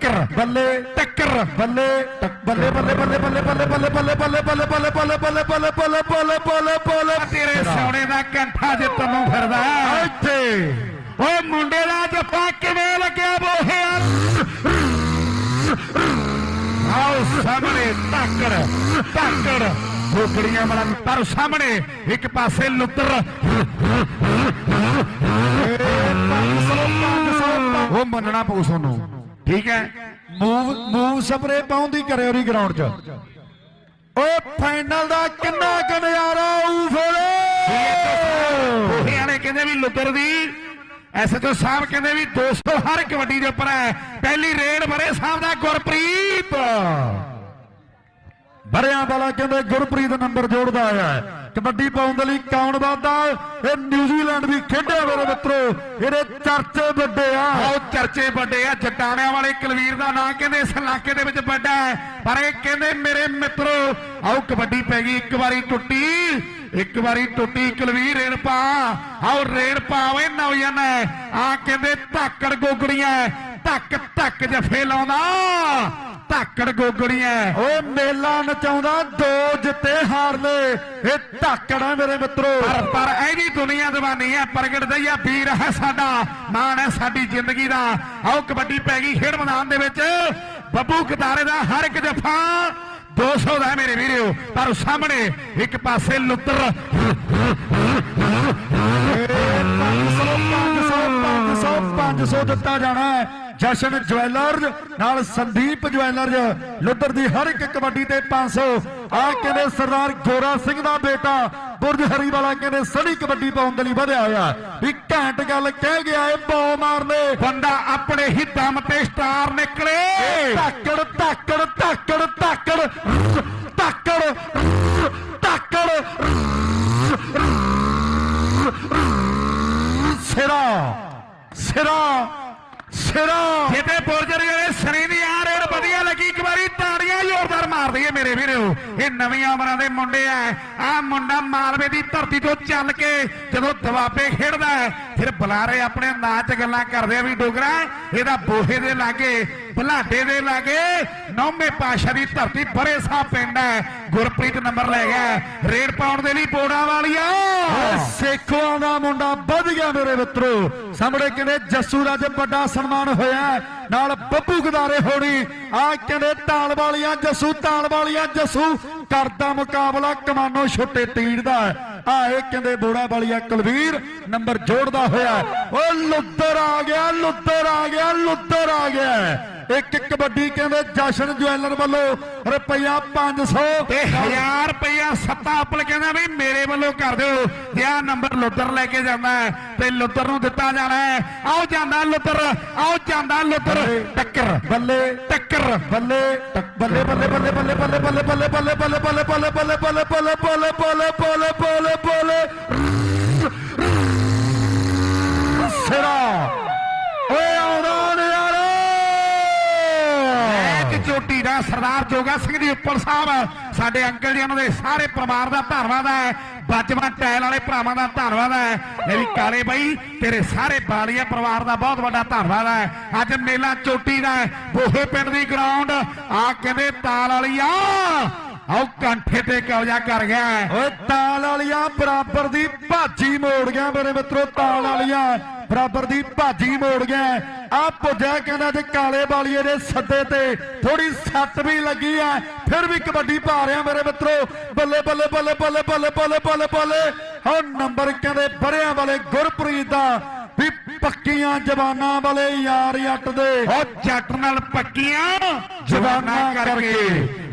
ਟੱਕਰ ਬੱਲੇ ਟੱਕਰ ਬੱਲੇ ਬੱਲੇ ਬੱਲੇ ਬੱਲੇ ਬੱਲੇ ਬੱਲੇ ਬੱਲੇ ਬੱਲੇ ਬੱਲੇ ਬੱਲੇ ਬੱਲੇ ਬੱਲੇ ਬੱਲੇ ਬੱਲੇ ਬੱਲੇ ਬੱਲੇ ਬੱਲੇ ਬੱਲੇ ਤੇਰੇ ਸੋਨੇ ਦਾ ਕੰਠਾ ਜਿੱਤ ਨੂੰ ਫਿਰਦਾ ਇੱਥੇ ਓਏ ਮੁੰਡੇ ਦਾ ਜੱਫਾ ਕਿਵੇਂ ਲੱਗਿਆ ਬੋਹਿਆ ਆਓ ਸਾਹਮਣੇ ਧਾਕੜ ਧਾਕੜ ਗੋਗੜੀਆਂ ਵਾਲਾ ਪਰ ਸਾਹਮਣੇ ਇੱਕ ਪਾਸੇ ਲੁੱਤਰ ਉਹ ਮੰਨਣਾ ਪਊ ਤੁਹਾਨੂੰ ਠੀਕ ਹੈ? ਮੂਵ ਮੂਵ ਸਪਰੇ ਪਾਉਂਦੀ ਕਰੇ ਉਹਦੀ ਗਰਾਊਂਡ 'ਚ। ਓ ਫਾਈਨਲ ਦਾ ਕਿੰਨਾ ਕੁ ਨਜ਼ਾਰਾ ਆਊ ਫਿਰ? ਬੋਹਿਆਂ ਨੇ ਕਹਿੰਦੇ ਵੀ ਲੁੱਤਰ ਦੀ ਐਸਐਚਓ ਸਾਹਿਬ ਕਹਿੰਦੇ ਵੀ 200 ਹਰ ਕਬੱਡੀ ਦੇ ਉੱਪਰ ਹੈ। ਪਹਿਲੀ ਰੇਡ ਬਰੇ ਸਾਹਿਬ ਦਾ ਗੁਰਪ੍ਰੀਤ। ਬਰਿਆਂ ਵਾਲਾ ਕਹਿੰਦੇ ਗੁਰਪ੍ਰੀਤ ਨੰਬਰ ਜੋੜਦਾ ਆਇਆ ਹੈ। ਕਬੱਡੀ ਪਾਉਣ ਦੇ ਲਈ ਕੌਣ ਵੱਧਦਾ? ਇਹ ਨਿਊਜ਼ੀਲੈਂਡ ਵੀ ਖੇਡਿਆ ਮੇਰੇ ਮਿੱਤਰੋ। ਇਹਦੇ ਚਰਚੇ ਵੱਡੇ ਆ। ਬਹੁਤ ਚਰਚੇ ਵੱਡੇ ਆ। ਜਟਾਣਿਆਂ ਵਾਲੇ ਕੁਲਵੀਰ ਦਾ ਨਾਂ ਕਹਿੰਦੇ ਇਸ ਇਲਾਕੇ ਦੇ ਵਿੱਚ ਵੱਡਾ ਹੈ। ਪਰ ਇਹ ਕਹਿੰਦੇ ਮੇਰੇ ਮਿੱਤਰੋ, ਆਓ, ਕਬੱਡੀ ਪੈ ਗਈ। ਇੱਕ ਵਾਰੀ ਟੁੱਟੀ, ਇੱਕ ਵਾਰੀ ਟੁੱਟੀ ਕੁਲਵੀਰ ਰੇਣ ਪਾ। ਆਓ ਰੇਣ ਪਾ ਓਏ ਨੌਜਵਾਨ। ਆ ਕਹਿੰਦੇ ਧਾਕੜ ਗੋਗੜੀਆਂ। ਧੱਕ ਧੱਕ ਜਫੇ ਲਾਉਂਦਾ। ਧਾਕੜ ਗੋਗੜੀਆਂ। ਓਏ ਮੇਲਾ ਨਚਾਉਂਦਾ ਦੋ ਜਿੱਤੇ ਹਾਰ ਲਏ। ਇਹ ਧਾਕੜਾ ਮੇਰੇ ਮਿੱਤਰੋ। ਪਰ ਪਰ ਇਹਦੀ ਦੁਨੀਆ ਦੀਵਾਨੀ ਹੈ ਪ੍ਰਗਟ ਦਈਆ ਵੀਰ ਹੈ ਸਾਡਾ ਮਾਣ ਹੈ ਸਾਡੀ ਜ਼ਿੰਦਗੀ ਦਾ। ਆਓ ਕਬੱਡੀ ਪੈ ਗਈ ਖੇਡ ਮੈਦਾਨ ਦੇ ਵਿੱਚ। ਬੱਬੂ ਕਤਾਰੇ ਦਾ ਹਰ ਇੱਕ ਜਫਾ। 200 ਦਾ ਹੈ ਮੇਰੇ ਵੀਰੋ। ਪਰ ਸਾਹਮਣੇ ਇੱਕ ਪਾਸੇ ਲੁੱਤਰ। 500 500 ਦਿੱਤਾ ਜਾਣਾ ਹੈ। ਜਸ਼ਨ ਜਵੈਲਰਜ਼ ਨਾਲ ਸੰਦੀਪ ਜਵੈਲਰਜ਼ ਲੁੱਧਰ ਦੀ ਹਰ ਇੱਕ ਕਬੱਡੀ ਤੇ 500 ਆ ਕਹਿੰਦੇ ਸਰਦਾਰ ਗੋਰਾ ਸਿੰਘ ਦਾ ਬੇਟਾ ਬੁਰਜ ਹਰੀ ਵਾਲਾ ਕਹਿੰਦੇ ਸਣੀ ਕਬੱਡੀ ਪਾਉਣ ਦੇ ਲਈ ਵਧਿਆ ਹੋਇਆ। ਵੀ ਘੈਂਟ ਗੱਲ ਕਹਿ ਗਿਆ ਏ ਬੋ ਮਾਰਨੇ। ਬੰਦਾ ਆਪਣੇ ਹੀ ਦਮ ਤੇ ਸਟਾਰ ਨਿਕਲੇ। ਧਾਕੜ ਧਾਕੜ ਧਾਕੜ ਧਾਕੜ ਸਿਰਾ ਸਿਰਾ ਸਿਰਾ। ਜਿੱਤੇ ਬੁਰਜਰ ਜਿਹੜੇ ਸਣੀ ਦੀ ਆ ਰੇਡ ਵਧੀਆ ਲੱਗੀ। ਇੱਕ ਵਾਰੀ ਤਾੜੀਆਂ ਜ਼ੋਰਦਾਰ ਮਾਰ ਦਈਏ ਮੇਰੇ ਵੀਰੋ। ਇਹ ਨਵੀਆਂ ਉਮਰਾਂ ਦੇ ਮੁੰਡੇ ਆ ਆ ਮੁੰਡਾ ਮਾਲਵੇ ਦੀ ਧਰਤੀ ਤੋਂ ਚੱਲ ਕੇ ਜਦੋਂ ਦਵਾਬੇ ਖੇਡਦਾ ਹੈ ਫਿਰ ਬੁਲਾਰੇ ਆਪਣੇ ਨਾਚ ਗੱਲਾਂ ਕਰਦੇ ਆ ਵੀ ਡੋਗਰਾ, ਇਹਦਾ ਬੋਹੇ ਦੇ ਲਾਗੇ, ਬਲਾਡੇ ਦੇ ਲਾਗੇ ਨੌਵੇਂ ਪਾਸ਼ਾ ਦੀ ਧਰਤੀ ਬਰੇ ਸਾਹ ਪਿੰਡ ਹੈ। ਗੁਰਪ੍ਰੀਤ ਨੰਬਰ ਲੈ ਗਿਆ ਰੇਡ ਪਾਉਣ ਦੇ ਲਈ ਬੋੜਾ ਵਾਲੀਆ। ਸੇਖੋਆਂ ਦਾ ਮੁੰਡਾ ਵੱਧ ਗਿਆ ਮੇਰੇ ਮਿੱਤਰੋ। ਸਾਹਮਣੇ ਕਹਿੰਦੇ, ਜੱਸੂ ਦਾ ਅੱਜ ਵੱਡਾ ਸਨਮਾਨ ਹੋਇਆ ਨਾਲ ਬੱਬੂ ਗਦਾਰੇ ਹੋਣੀ, ਆ ਕਹਿੰਦੇ, ਤਾਲ ਵਾਲੀਆਂ ਜੱਸੂ, ਤਾਲ ਵਾਲੀਆਂ ਜੱਸੂ। ਕਰਦਾ ਮੁਕਾਬਲਾ ਕਮਾਨੋ ਛੋਟੇ ਤੀਰ ਦਾ ਆ, ਇਹ ਕਹਿੰਦੇ ਬੋੜਾ ਵਾਲੀਆ ਕੁਲਵੀਰ ਨੰਬਰ ਜੋੜਦਾ ਹੋਇਆ। ਹੈ। ਓ ਲੁੱਦਰ ਆ ਗਿਆ, ਲੁੱਦਰ ਆ ਗਿਆ, ਲੁੱਦਰ ਆ ਗਿਆ। ਇੱਕ ਕਬੱਡੀ ਕਹਿੰਦੇ ਜਸ਼ਨ ਜਵੈਲਰ ਵੱਲੋਂ ਰੁਪਇਆ 500 ਤੇ 1000 ਰੁਪਇਆ ਸੱਤਾ ਆਪਲ ਕਹਿੰਦਾ ਵੀ ਮੇਰੇ ਵੱਲੋਂ ਕਰ ਦਿਓ। ਜੇ ਆ ਨੰਬਰ ਲੁੱਦਰ ਲੈ ਕੇ ਜਾਂਦਾ ਹੈ ਤੇ ਲੁੱਦਰ ਨੂੰ ਦਿੱਤਾ ਜਾਣਾ ਹੈ ਆਓ ਜਾਂਦਾ ਲੁੱਦਰ ਆਓ ਜਾਂਦਾ ਲੁੱਦਰ ਟੱਕਰ ਬੱਲੇ ਟੱਕਰ ਬੱਲੇ ਟੱਕ- ਬੱਲੇ ਬੱਲੇ ਬੱਲੇ ਬੱਲੇ ਬੱਲੇ ਬੱਲੇ ਬੱਲੇ ਬੱਲੇ ਬੱਲੇ ਬੱਲੇ ਬੱਲੇ ਬੱਲੇ ਬੱਲੇ ਬੱਲੇ ਬੱਲੇ ਬੱਲੇ ਬੱਲੇ ਬੱਲੇ ਬੱਲੇ ਸਿਰਾ ਓਏ ਆਉਣਾ ਨਿਆਰੇ ਇੱਕ ਚੋਟੀ ਦਾ ਸਰਦਾਰ ਜੋਗਾ ਸਿੰਘ ਜੀ ਉੱਪਰ ਸਾਹਿਬ ਸਾਡੇ ਅੰਕਲ ਜੀ ਉਹਨਾਂ ਦੇ ਸਾਰੇ ਪਰਿਵਾਰ ਦਾ ਧੰਨਵਾਦ ਹੈ ਬੱਜਵਾਂ ਟੈਲ ਵਾਲੇ ਭਰਾਵਾਂ ਦਾ ਧੰਨਵਾਦ ਹੈ। ਮੇਰੀ ਕਾਲੇ ਬਾਈ, ਤੇਰੇ ਸਾਰੇ ਬਾਲੀਆ ਪਰਿਵਾਰ ਦਾ ਬਹੁਤ ਵੱਡਾ ਧੰਨਵਾਦ ਹੈ। ਅੱਜ ਮੇਲਾ ਚੋਟੀ ਦਾ ਬੋਹੇ ਪਿੰਡ ਦੀ ਗਰਾਊਂਡ ਆ ਕਹਿੰਦੇ ਤਾਲ ਵਾਲੀ ਆ। ਆਓ ਕੰਠੇ ਤੇ ਕਬਜ਼ਾ ਕਰ ਗਿਆ ਓਏ ਤਾਲ ਵਾਲੀਆਂ, ਬਰਾਬਰ ਦੀ ਭਾਜੀ ਮੋੜ ਗਿਆ ਮੇਰੇ ਮਿੱਤਰੋ, ਤਾਲ ਵਾਲੀਆਂ। ਬਰਾਬਰ ਦੀ ਭਾਜੀ ਮੋੜ ਗਿਆ ਆ ਪੁੱਜਿਆ ਕਹਿੰਦਾ ਤੇ ਕਾਲੇ ਵਾਲੀਏ ਦੇ ਸੱਦੇ ਤੇ। ਥੋੜੀ ਸੱਟ ਵੀ ਲੱਗੀ ਆ ਫਿਰ ਵੀ ਕਬੱਡੀ ਪਾ ਰਿਹਾ ਮੇਰੇ ਮਿੱਤਰੋ। ਬੱਲੇ ਬੱਲੇ ਬੱਲੇ ਬੱਲੇ ਬੱਲੇ ਬੱਲੇ ਬੱਲੇ ਬੱਲੇ ਹੁਣ ਨੰਬਰ ਕਹਿੰਦੇ ਬਰਿਆਂ ਵਾਲੇ ਗੁਰਪ੍ਰੀਤ ਦਾ ਵੀ ਪੱਕੀਆਂ ਜਵਾਨਾਂ ਵਾਲੇ ਯਾਰ ਜੱਟ ਦੇ। ਉਹ ਜੱਟ ਨਾਲ ਪੱਕੀਆਂ ਜਵਾਨਾਂ ਕਰਕੇ।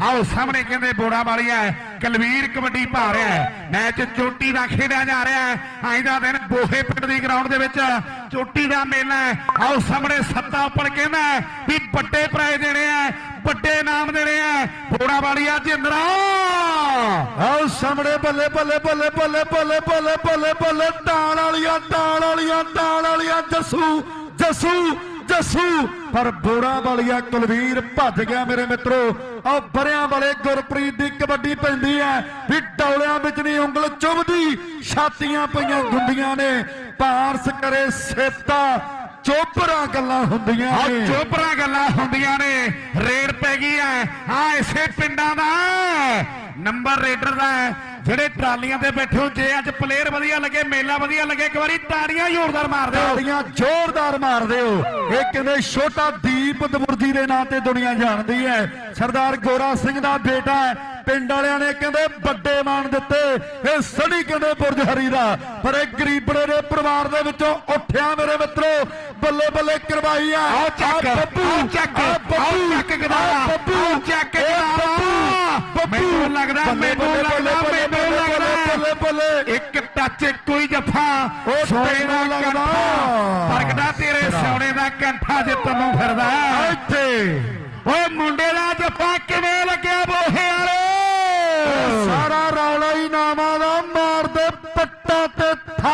ਆਓ ਸਾਹਮਣੇ ਕਹਿੰਦੇ ਬੋੜਾ ਵਾਲੀਆ ਕਲਵੀਰ ਕਬੱਡੀ ਪਾ ਰਿਹਾ ਹੈ। ਮੈਚ ਚੋਟੀ ਦਾ ਖੇਡਿਆ ਜਾ ਰਿਹਾ ਹੈ। ਅੱਜ ਦਾ ਦਿਨ ਬੋਹੇ ਪਿੰਡ ਦੀ ਗਰਾਊਂਡ ਦੇ ਵਿੱਚ ਚੋਟੀ ਦਾ ਮੇਲਾ ਹੈ। ਆਓ ਸਾਹਮਣੇ ਸੱਤਾ ਉੱਪਰ ਕਹਿੰਦਾ ਵੀ ਵੱਡੇ ਪ੍ਰਾਈਜ਼ ਦੇਣੇ ਆ ਵੱਡੇ ਇਨਾਮ ਦੇਣੇ ਆ। ਬੋੜਾ ਵਾਲੀਆ ਜਿੰਦਰਾ। ਆਓ ਸਾਹਮਣੇ ਬੱਲੇ ਬੱਲੇ ਬੱਲੇ ਬੱਲੇ ਬੱਲੇ ਬੱਲੇ ਬੱਲੇ ਬੱਲੇ ਤਾਲ ਵਾਲੀਆਂ ਤਾਲ ਵਾਲੀਆਂ ਤਾਲ ਵਾਲੀਆਂ ਜੱਸੂ ਜੱਸੂ ਜੱਸੂ। ਪਰ ਬੋੜਾ ਵਾਲੀਆ ਕੁਲਵੀਰ ਭੱਜ ਗਿਆ ਮੇਰੇ ਮਿੱਤਰੋ। ਆ ਬਰਿਆਂ ਵਾਲੇ ਗੁਰਪ੍ਰੀਤ ਦੀ ਕਬੱਡੀ ਪੈਂਦੀ ਹੈ ਵੀ ਡੌਲਿਆਂ ਵਿੱਚ ਨਹੀਂ ਉਂਗਲ ਚੁੱਭਦੀ ਛਾਤੀਆਂ ਪਈਆਂ ਗੁੰਦੀਆਂ ਨੇ। ਪਾਰਸ ਕਰੇ ਸੇਤਾ। ਚੋਪਰਾ ਗੱਲਾਂ ਹੁੰਦੀਆਂ ਆ ਨੇ ਚੋਪਰਾ ਗੱਲਾਂ ਹੁੰਦੀਆਂ ਨੇ। ਰੇਡ ਐ। ਆ ਇਸੇ ਪਿੰਡਾਂ ਦਾ ਨੰਬਰ ਰੇਡਰ ਦਾ ਜਿਹੜੇ ਟਰਾਲੀਆਂ ਤੇ ਬੈਠੇ ਹੋ ਜੇ ਅੱਜ ਪਲੇਅਰ ਵਧੀਆ ਲੱਗੇ, ਮੇਲਾ ਵਧੀਆ ਲੱਗੇ, ਇੱਕ ਵਾਰੀ ਤਾੜੀਆਂ ਜ਼ੋਰਦਾਰ ਮਾਰ ਦਿਓ। ਤਾੜੀਆਂ ਜ਼ੋਰਦਾਰ ਮਾਰਦੇ ਹੋ ਇਹ ਕਹਿੰਦੇ ਛੋਟਾ ਦੀਪ ਦਮੁਰਜੀ ਦੇ ਨਾਂ ਤੇ ਦੁਨੀਆ ਜਾਣਦੀ ਹੈ ਸਰਦਾਰ ਗੋਰਾ ਸਿੰਘ ਦਾ ਬੇਟਾ ਹੈ ਪਿੰਡ ਵਾਲਿਆਂ ਨੇ ਕਹਿੰਦੇ ਵੱਡੇ ਮਾਣ ਦਿੱਤੇ। ਇਹ ਸਣੀ ਕਹਿੰਦੇ ਬੁਰਜ ਹਰੀ ਦਾ। ਪਰ ਇਹ ਗਰੀਬੜੇ ਦੇ ਪਰਿਵਾਰ ਦੇ ਵਿੱਚੋਂ ਉੱਠਿਆ ਮੇਰੇ ਮਿੱਤਰੋ। ਬੱਲੇ ਬੱਲੇ ਕਰਵਾਈ ਆ ਆਓ ਚੱਕ, ਬੱਬੂ, ਚੱਕ, ਬੱਬੂ, ਚੱਕ ਗਦਾਰਾ, ਬੱਬੂ, ਚੱਕ ਗਦਾਰਾ। ਬੱਬੂ, ਮੈਨੂੰ ਲੱਗਦਾ, ਮੈਨੂੰ ਲੱਗਦਾ, ਮੈਨੂੰ ਲੱਗਦਾ। ਬੱਲੇ ਬੱਲੇ ਇੱਕ ਟੱਚ ਕੋਈ ਜੱਫਾ। ਉਹ ਤੈਨੂੰ ਲੱਗਦਾ। ਫਰਕਦਾ ਤੇਰੇ ਸੋਨੇ ਦਾ ਕੰਠਾ ਜਿੱਤਣ ਨੂੰ ਫਿਰਦਾ। ਇੱਥੇ। ਓਏ ਮੁੰਡੇ ਦਾ ਜੱਫਾ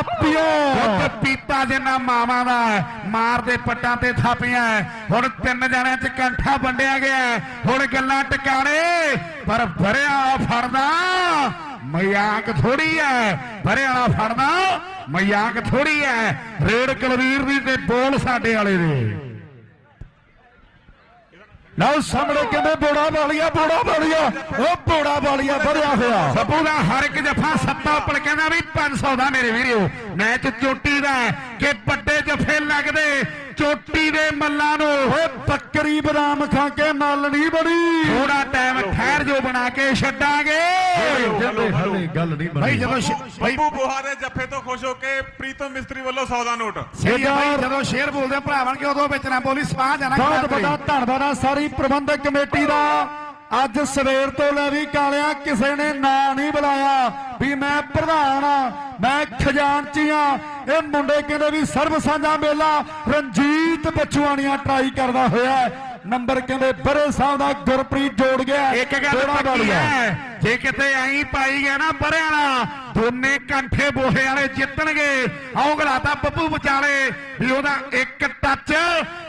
ਤੇ ਥਾਪੀਆਂ ਪੀਤਾ ਜਿੰਨਾ ਮਾਵਾਂ ਦਾ ਹੈ, ਮਾਰਦੇ ਪੱਟਾਂ ਤੇ ਥਾਪੀਆਂ ਹੁਣ ਤਿੰਨ ਜਣਿਆਂ 'ਚ ਕੰਠਾ ਵੰਡਿਆ ਗਿਆ ਹੁਣ ਗੱਲਾਂ ਟਿਕਾਣੇ ਪਰ ਭਰਿਆ ਫੜਦਾ ਮਜ਼ਾਕ ਥੋੜੀ ਹੈ। ਭਰਿਆ ਵਾਲਾ ਫੜਦਾ ਮਜ਼ਾਕ ਥੋੜੀ ਹੈ। ਰੇੜ ਕਲਵੀਰ ਦੀ ਤੇ ਬੋਲ ਸਾਡੇ ਵਾਲੇ ਦੇ। ਲਓ ਸਾਹਮਣੇ ਕਹਿੰਦੇ ਬੋੜਾ ਵਾਲੀਆ ਬੋੜਾ ਵਾਲੀਆ। ਉਹ ਬੋੜਾ ਵਾਲੀਆ ਭਰਿਆ ਹੋਇਆ। ਸੱਪੂ ਦਾ ਹਰ ਇੱਕ ਜਫਾ ਸੱਤਾ ਉੱਪਰ ਕਹਿੰਦਾ ਵੀ 500 ਦਾ ਮੇਰੇ ਵੀਰੋ। ਮੈਚ ਚੋਟੀ ਦਾ ਹੈ ਕਿ ਵੱਡੇ ਜਫੇ ਲੱਗਦੇ। ਚੋਟੀ ਦੇ ਮੱਲਾਂ ਨੂੰ। ਓਏ ਬੱਕਰੀ ਬਦਾਮ ਖਾ ਕੇ ਮੱਲ ਨਹੀਂ ਬਣੀ। ਥੋੜਾ ਟਾਈਮ ਠਹਿਰ ਜੋ ਬਣਾ ਕੇ ਛੱਡਾਂਗੇ। ਕਹਿੰਦੇ ਹਾਲੇ ਗੱਲ ਨਹੀਂ ਭਾਈ ਜਦੋਂ ਬੱਬੂ ਬੋਹਾ ਦੇ ਜੱਫੇ ਤੋਂ ਖੁਸ਼ ਹੋ ਕੇ ਪ੍ਰੀਤਮ ਮਿਸਤਰੀ ਵੱਲੋਂ 100 ਦਾ ਨੋਟ। ਸਹੀ ਹੈ ਭਾਈ ਜਦੋਂ ਸ਼ੇਰ ਬੋਲਦੇ ਆ ਭਰਾ ਬਣ ਕੇ ਉਦੋਂ ਵਿੱਚ ਨਾ ਬੋਲੀ ਸਵਾਹ ਜਾਣਾ ਬਹੁਤ ਵੱਡਾ ਧੰਨਵਾਦ ਆ ਸਾਰੀ ਪ੍ਰਬੰਧਕ ਕਮੇਟੀ ਦਾ। ਅੱਜ ਸਵੇਰ ਤੋਂ ਲੈ ਵੀ ਕਾਲਿਆ ਕਿਸੇ ਨੇ ਨਾਂ ਨਹੀਂ ਬੁਲਾਇਆ ਵੀ ਮੈਂ ਪ੍ਰਧਾਨ ਆ, ਮੈਂ ਖਜ਼ਾਨਚੀ ਆ। ਇਹ ਮੁੰਡੇ ਕਹਿੰਦੇ ਵੀ ਸਰਬ ਸਾਂਝਾ ਮੇਲਾ ਰਣਜੀਤ ਬਚਵਾਣੀਆਂ ਟਰਾਈ ਕਰਦਾ ਹੋਇਆ ਨੰਬਰ ਕਹਿੰਦੇ ਬਰੇ ਸਾਹਿਬ ਦਾ ਗੁਰਪ੍ਰੀਤ ਜੋੜ ਗਿਆ ਇੱਕ ਗੱਲ ਪੱਕੀ। ਹੈ ਜੇ ਕਿਤੇ ਐਂ ਪਾਈ ਗਿਆ ਨਾ ਪਰਿਆਂ ਵਾਲਾ ਦੋਨੇ ਕੰਠੇ ਬੋਹੇ ਵਾਲੇ ਜਿੱਤਣਗੇ। ਆਉ ਗਲਾਤਾ ਬੱਬੂ ਵਿਚਾਲੇ ਵੀ ਉਹਦਾ ਇੱਕ ਟੱਚ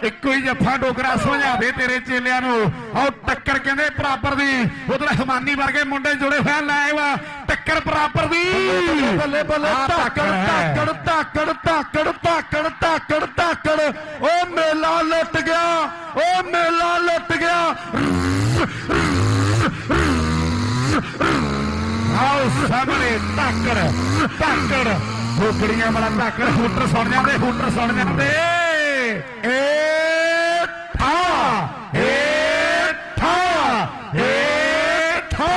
ਇੱਕੋ ਹੀ ਜੱਫਾ ਡੋਗਰਾ ਸਮਝਾ ਦੇ ਤੇਰੇ ਚੇਲਿਆਂ ਨੂੰ। ਆਉ ਟੱਕਰ ਕਹਿੰਦੇ ਬਰਾਬਰ ਦੀ। ਉਧਰ ਹਮਾਨੀ ਵਰਗੇ ਮੁੰਡੇ ਜੁੜੇ ਹੋਇਆ ਲਾਈਵ ਟੱਕਰ ਬਰਾਬਰ ਦੀ। ਬੱਲੇ ਬੱਲੇ ਆਹ ਧਾਕੜ ਹੈ। ਧਾਕੜ ਧਾਕੜ ਧਾਕੜ ਧਾਕੜ ਧਾਕੜ ਧਾਕੜ ਓ ਮੇਲਾ ਲੁੱਟ ਗਿਆ। ਉਹ ਮੇਲਾ ਲੁੱਟ ਗਿਆ। ਆਓ ਸਾਹਮਣੇ ਧਾਕੜ ਧਾਕੜ ਗੋਗੜੀਆਂ ਵਾਲਾ ਧਾਕੜ ਹੂਟਰ ਸੁਣ ਜਾਂਦੇ, ਹੂਟਰ ਸੁਣ ਜਾਂਦੇ। ਏ ਠਾ ਏ ਠਾ ਏ ਠਾ।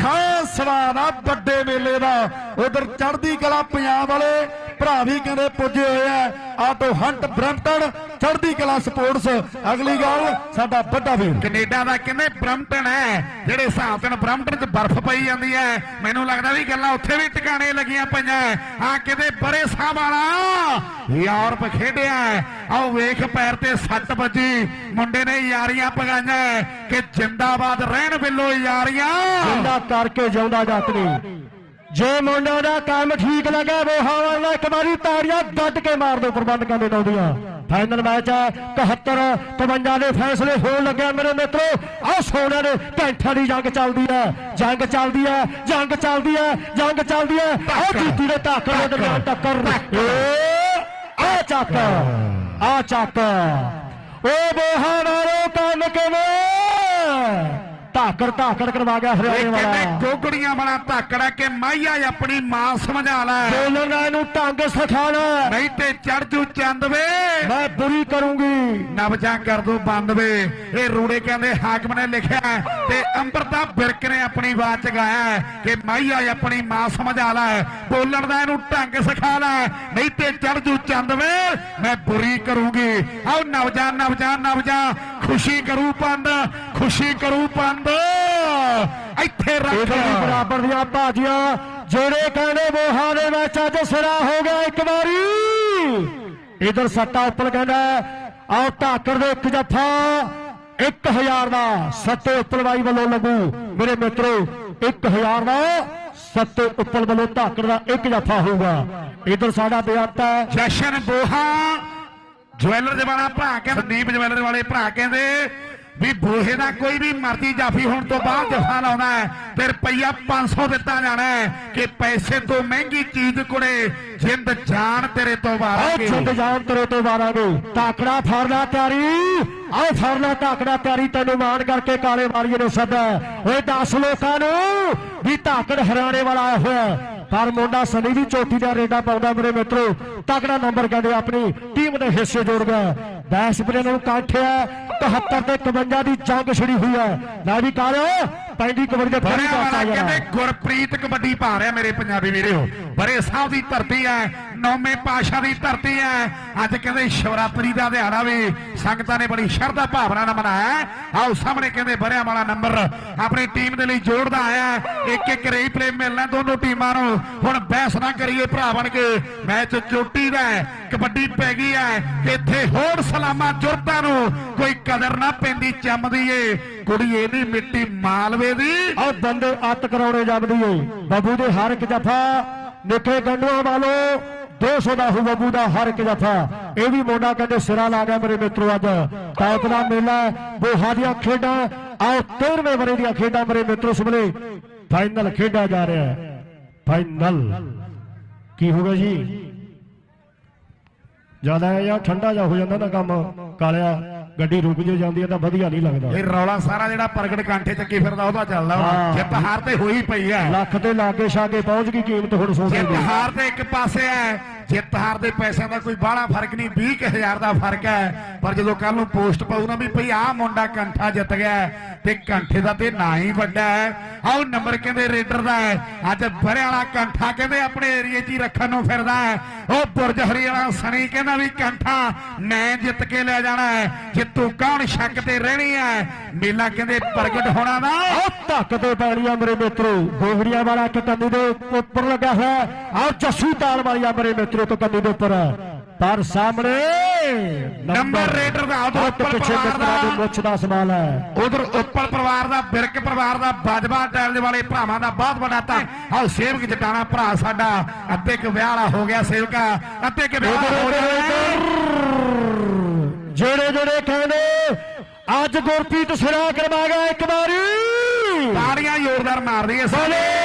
ਠਾਂ ਸਵਾਨਾ ਵੱਡੇ ਮੇਲੇ ਦਾ। ਉਧਰ ਚੜ੍ਹਦੀ ਕਲਾ ਪੰਜਾਬ ਵਾਲੇ ਵੀ ਕਹਿੰਦੇ ਪੁੱਜੇ ਹੋਏ ਆ? ਆਟੋ ਹੰਟ ਬ੍ਰੈਂਪਟਨ ਚੜ੍ਹਦੀ ਕਲਾ ਸਪੋਰਟਸ। ਅਗਲੀ ਗੱਲ ਸਾਡਾ ਵੱਡਾ ਵੀਰ। ਕੈਨੇਡਾ ਦਾ ਕਹਿੰਦੇ ਬ੍ਰਮਟਨ ਹੈ? ਜਿਹੜੇ ਹਿਸਾਬ ਨਾਲ ਬ੍ਰਮਟਨ 'ਚ ਬਰਫ਼ ਪਈ ਜਾਂਦੀ ਹੈ ਮੈਨੂੰ ਲੱਗਦਾ ਵੀ ਗੱਲਾਂ ਉੱਥੇ ਵੀ ਟਿਕਾਣੇ ਲੱਗੀਆਂ ਪਈਆਂ ਆ ਕਿਤੇ ਬਰੇ ਸਾਹਿਬ ਵਾਲਾ ਯੂਰਪ ਖੇਡਿਆ। ਆਓ ਵੇਖ ਪੈਰ ਤੇ ਸੱਟ ਵੱਜੀ। ਮੁੰਡੇ ਨੇ ਯਾਰੀਆਂ ਪਗਾਈਆਂ ਕਿ ਜਿੰਦਾਬਾਦ ਰਹਿਣ ਬਿੱਲੋ ਯਾਰੀਆਂ। ਜਿੰਦਾ ਕਰਕੇ ਜਿਉਂਦਾ ਜੱਟ ਨਹੀਂ। ਜੇ ਮੁੰਡਿਆਂ ਦਾ ਕੰਮ ਠੀਕ ਲੱਗਾ ਉਹ ਹਵਾ ਨਾਲ ਇੱਕ ਵਾਰੀ ਤਾੜੀਆਂ ਗੱਡ ਕੇ ਮਾਰ ਦਿਓ ਪ੍ਰਬੰਧਕਾਂ ਦੇ ਲਾਉਂਦੀਆਂ ਫਾਈਨਲ ਮੈਚ ਹੈ 71 52 ਦੇ ਫੈਸਲੇ ਹੋਣ ਲੱਗਿਆ ਮੇਰੇ ਮਿੱਤਰੋ। ਆਹ ਸੋਨੇ ਦੇ ਕੈਂਠਾਂ ਦੀ ਜੰਗ ਚੱਲਦੀ ਹੈ ਜੰਗ ਚੱਲਦੀ ਹੈ ਜੰਗ ਚੱਲਦੀ ਹੈ ਜੰਗ ਚੱਲਦੀ ਹੈ। ਆਹ ਜੀਤੀ ਦੇ ਧਾਕੜ ਦੇ ਦਰਮਿਆਨ ਟੱਕਰ। ਆ ਚੱਕ। ਆ ਚੱਕ। ਓ ਬੋਹਾ ਨਾਲੋਂ ਕੰਮ ਕਿਵੇਂ? ਧਾਕੜ ਧਾਕੜ ਕਰਵਾ ਗਿਆ ਇਹ ਹਰਿਆਣੇ ਕਹਿੰਦੇ ਵਾਲਾ। ਗੋਗੜੀਆਂ ਵਾਲਾ ਧਾਕੜਾ ਕਿ ਮਾਈਆ ਆਪਣੀ ਮਾਂ ਸਮਝਾ ਲੈ। ਬੋਲਣ ਦਾ ਇਹਨੂੰ ਢੰਗ ਸਿਖਾਣਾ ਨਹੀਂ ਤੇ ਚੜ ਜੂ ਚੰਦ ਵੇ ਮੈਂ ਬੁਰੀ ਕਰੂੰਗੀ। ਨਵਜਾਂ ਕਰ ਦੋ ਬੰਦ ਵੇ ਇਹ ਰੂੜੇ ਕਹਿੰਦੇ ਹਾਕਮ ਨੇ ਲਿਖਿਆ ਤੇ ਅੰਮ੍ਰਿਤਾ ਬਿਰਕ ਨੇ ਆਪਣੀ ਆਵਾਜ਼ ਚ ਗਾਇਆ ਕਿ ਮਾਈਆ ਆਪਣੀ ਮਾਂ ਸਮਝਾ ਲੈ। ਬੋਲਣ ਦਾ ਇਹਨੂੰ ਢੰਗ ਸਿਖਾ ਲੈ। ਨਹੀਂ ਤੇ ਚੜ ਜੂ ਚੰਦ ਵੇ ਮੈਂ ਬੁਰੀ ਕਰੂੰਗੀ। ਆਓ ਨਵਜਾਂ ਨਵਜਾਂ ਨਵਜਾਂ ਖੁਸ਼ੀ ਕਰੂ ਪੰਦ ਖੁਸ਼ੀ ਕਰੂ ਪੰਦ ਇੱਥੇ ਰੱਖ ਬਰਾਬਰ ਦੀਆਂ ਭਾਜੀਆਂ ਜਿਹੜੇ ਕਹਿੰਦੇ ਮੋਹਾਂ ਦੇ ਵਿੱਚ ਅੱਜ ਸਿਰਾ ਹੋ ਗਿਆ ਇੱਕ ਵਾਰੀ। ਇਧਰ ਸੱਟਾ ਉੱਪਰ ਕਹਿੰਦਾ ਆਓ ਧਾਕੜ ਦੇ ਇੱਕ ਜੱਫਾ 1000 ਦਾ ਸੱਤੇ ਉੱਪਰ ਬਾਈ ਵੱਲੋਂ ਲੱਗੂ। ਮੇਰੇ ਮਿੱਤਰੋ 1000 ਦਾ ਸੱਤੇ ਉੱਪਰ ਵੱਲੋਂ ਧਾਕੜ ਦਾ ਇੱਕ ਜੱਫਾ ਹੋਊਗਾ। ਇਧਰ ਸਾਡਾ ਬੇਅੰਤ ਹੈ। ਜਸ਼ਨ ਬੋਹਾ ਜਵੈਲਰ ਜਵਾਨਾ ਭਰਾ ਕਹਿੰਦੇ ਸੰਦੀਪ ਜਵੈਲਰ ਵਾਲੇ ਭਰਾ ਕਹਿੰਦੇ ਵੀ ਬੋਹੇ ਦਾ ਕੋਈ ਵੀ ਮਰਜ਼ੀ ਜਾਫੀ ਹੋਣ ਤੋਂ ਬਾਅਦ ਜਫਾ ਲਾਉਣਾ ਹੈ ਤੇ ਰੁਪਈਆ 500 ਦਿੱਤਾ ਜਾਣਾ ਹੈ ਕਿ ਪੈਸੇ ਤੋਂ ਮਹਿੰਗੀ ਚੀਜ਼ ਕੁੜੇ ਜਿੰਦ ਜਾਨ ਤੇਰੇ ਤੋਂ ਵਾਰਾਂਗੇ ਛੁੱਟ ਜਾਣ ਤੇਰੇ ਤੋਂ ਵਾਰਾਂਗੇ ਤਾਕੜਾ ਫੜਨਾ ਤਿਆਰੀ। ਆਓ ਫੜਨਾ ਤਾਕੜਾ ਤਿਆਰੀ ਤੈਨੂੰ ਮਾਣ ਕਰਕੇ ਕਾਲੇ ਵਾਲੀਏ ਨੇ ਸੱਦਾ ਓਏ 10 ਲੋਕਾਂ ਨੂੰ ਵੀ ਧਾਕੜ ਹਰਿਆਣੇ ਵਾਲਾ ਆਇਆ ਹੋਇਆ ਪਰ ਮੁੰਡਾ ਸਨੀ ਵੀ ਚੋਟੀ ਦਾ ਰੇਡਾ ਪਾਉਂਦਾ ਮੇਰੇ ਮਿੱਤਰੋ। ਤਕੜਾ ਨੰਬਰ ਕਹਿੰਦੇ ਆਪਣੀ ਟੀਮ ਦੇ ਹਿੱਸੇ ਜੋੜ ਗਿਆ। ਬੈਸ ਪਲੇ ਨੂੰ ਕਾਠਿਆ 71 ਤੇ 51 ਦੀ ਜੰਗ ਛਿੜੀ ਹੋਈ ਹੈ। ਲੈ ਵੀ ਕਾਲਿਓ ਪੈਂਦੀ ਕਬੱਡੀ ਦੇ ਫੜੀ ਕਰਤਾ ਕਹਿੰਦੇ ਗੁਰਪ੍ਰੀਤ ਕਬੱਡੀ ਪਾ ਰਿਹਾ ਮੇਰੇ ਪੰਜਾਬੀ ਵੀਰੋ। ਬੜੇ ਸਾਹਿਬ ਦੀ ਧਰਤੀ ਹੈ ਨੌਵੇਂ ਪਾਸ਼ਾ ਦੀ ਧਰਤੀ ਹੈ। ਅੱਜ ਕਹਿੰਦੇ ਸ਼ਿਵਰਾਤਰੀ ਦਾ ਦਿਹਾੜਾ ਵੀ ਸੰਗਤਾਂ ਨੇ ਬੜੀ ਸ਼ਰਧਾ ਭਾਵਨਾ ਨਾਲ ਮਨਾਇਆ ਆਓ ਸਾਹਮਣੇ ਕਹਿੰਦੇ ਬੜਿਆ ਵਾਲਾ ਨੰਬਰ। ਆਪਣੀ ਟੀਮ ਦੇ ਲਈ ਜੋੜਦਾ ਆਇਆ ਹੈ। ਇੱਕ ਇੱਕ ਰੀਪਲੇ ਮਿਲਣਾ ਦੋਨੋਂ ਟੀਮਾਂ ਨੂੰ। ਹੁਣ ਬਹਿਸ ਨਾ ਕਰੀਏ ਭਰਾ ਬਣ ਕੇ। ਮੈਚ ਚੋਟੀ ਦਾ ਕਬੱਡੀ ਪੈ ਗਈ ਹੈ। ਇੱਥੇ ਹੋਰ ਸਲਾਮਾਂ ਜੁਰਤਾਂ ਨੂੰ ਕੋਈ ਕਦਰ ਨਾ ਪੈਂਦੀ ਚੰਮਦੀ ਏ। ਕੁੜੀ ਇਹ ਨਹੀਂ, ਮਿੱਟੀ ਮਾਲਵੇ ਦੀ। ਔਰ ਬੰਦੇ ਅੱਤ ਕਰਾਉਣੇ ਜਾਂਦੀ ਏ। ਬਾਬੂ ਦੇ ਹਰ ਇੱਕ ਜਫਾ ਨਿੱਕੇ ਗੰਡੂਆਂ ਵਾਲੋ 200 ਦਾ ਹੋ ਬੱਬੂ ਦਾ ਹਰ ਇੱਕ ਜਫਾ ਇਹ ਵੀ ਮੁੰਡਾ ਕਹਿੰਦੇ ਸਿਰਾ ਲਾ ਗਿਆ ਮੇਰੇ ਮਿੱਤਰੋ ਅੱਜ। ਟਾਈਪ ਦਾ ਮੇਲਾ ਬੋਹਾ ਦੀਆਂ ਖੇਡਾਂ ਆਓ 13ਵੇਂ ਵਰੇ ਦੀਆਂ ਖੇਡਾਂ ਮੇਰੇ ਮਿੱਤਰੋ ਸਮਲੇ। ਫਾਈਨਲ ਖੇਡਿਆ ਜਾ ਰਿਹਾ ਹੈ। ਫਾਈਨਲ ਕੀ ਹੋਗਾ ਜੀ? ਜ਼ਿਆਦਾ ਯਾਰ ਠੰਡਾ ਜਾ ਹੋ ਜਾਂਦਾ ਨਾ ਕੰਮ? ਕਾਲਿਆ ਗੱਡੀ ਰੁਕ ਜੇ ਜਾਂਦੀ ਹੈ ਤਾਂ ਵਧੀਆ ਨਹੀਂ ਲੱਗਦਾ। ਇਹ ਰੌਲਾ ਸਾਰਾ ਜਿਹੜਾ ਪ੍ਰਗਟ ਕਾਂਠੇ ਚੱਕੀ ਫਿਰਦਾ ਉਹਦਾ ਚੱਲਦਾ ਹੁਣ। ਜਿੱਤ ਹਾਰ ਤੇ ਹੋਈ ਪਈ ਹੈ। ਲੱਖ ਤੇ ਲਾਗੇ ਛਾਗੇ ਪਹੁੰਚ ਗਈ ਕੀਮਤ ਹੁਣ ਸੋਨੇ ਜਿੱਤ ਹਾਰ ਤੇ ਇੱਕ ਪਾਸੇ ਹੈ ਜਿੱਤ ਹਾਰ ਦੇ ਪੈਸਿਆਂ ਦਾ ਕੋਈ ਬਾਹਲਾ ਫ਼ਰਕ ਨਹੀਂ 20000 ਦਾ ਫ਼ਰਕ ਹੈ। ਪਰ ਜਦੋਂ ਕੱਲ ਨੂੰ ਪੋਸਟ ਪਾਉ ਨਾ ਵੀ ਭਈ ਆਹ ਮੁੰਡਾ ਕੰਠਾ ਜਿੱਤ ਗਿਆ ਤੇ ਕੰਠੇ ਦਾ ਤੇ ਨਾਂ ਹੀ ਵੱਡਾ ਹੈ। ਆਓ ਨੰਬਰ ਕਹਿੰਦੇ ਰੇਡਰ ਦਾ ਹੈ। ਅੱਜ ਬਰੇ ਵਾਲਾ ਕੰਠਾ ਕਹਿੰਦੇ ਆਪਣੇ ਏਰੀਏ 'ਚ ਹੀ ਰੱਖਣ ਨੂੰ ਫਿਰਦਾ ਹੈ। ਉਹ ਬੁਰਜ ਹਰੀ ਵਾਲਾ ਸਣੀ ਕਹਿੰਦਾ ਵੀ ਕੰਠਾ ਮੈਂ ਜਿੱਤ ਕੇ ਲੈ ਜਾਣਾ ਹੈ। ਜਿੱਤੂ ਕੌਣ ਸ਼ੱਕ ਤੇ ਰਹਿਣੀ ਹੈ? ਮੇਲਾ ਕਹਿੰਦੇ ਪ੍ਰਗਟ ਹੋਣਾ ਨਾ ਉਹ ਧੱਕ ਤੇ ਮੇਰੇ ਮਿੱਤਰੋ। ਗੋਹੜੀਆਂ ਵਾਲਾ ਇੱਕ ਦੇ ਉੱਪਰ ਲੱਗਾ ਹੋਇਆ ਆਹ ਜੱਸੂ ਤਾਲ ਵਾਲੀਆਂ ਮੇਰੇ ਮਿੱਤਰੋ ਤੋਂ ਕੰਨੀ ਦੇ ਉੱਪਰ ਪਰ ਸਾਹਮਣੇ। ਨੰਬਰ ਰੇਡਰ ਦਾ ਉਧਰ ਉੱਪਰ ਪਿੱਛੇ ਮਿੱਤਰਾਂ ਦੇ। ਮੁੱਛ ਦਾ ਸਵਾਲ ਹੈ। ਉਧਰ ਉੱਪਰ ਪਰਿਵਾਰ ਦਾ ਬਿਰਕ ਪਰਿਵਾਰ ਦਾ ਬਾਜਵਾ ਟੈਲ ਦੇ ਵਾਲੇ ਭਰਾਵਾਂ ਦਾ ਬਹੁਤ ਵੱਡਾ ਤਾਂ ਆਹ ਸੇਵਕ ਜਟਾਣਾ ਭਰਾ ਸਾਡਾ ਅੱਧੇ ਕੁ ਵਿਆਹ ਵਾਲਾ ਹੋ ਗਿਆ ਸੇਵਕਾ ਅੱਧੇ ਕੁ ਵਿਆਹ ਹੋ ਗਿਆ। ਜਿਹੜੇ ਜਿਹੜੇ ਕਹਿੰਦੇ ਅੱਜ ਗੁਰਪ੍ਰੀਤ ਸਿਰਾ ਕਰਵਾ ਗਿਆ ਇੱਕ ਵਾਰੀ। ਤਾੜੀਆਂ ਜ਼ੋਰਦਾਰ ਮਾਰਦੀ ਐ ਬੋਲੇ।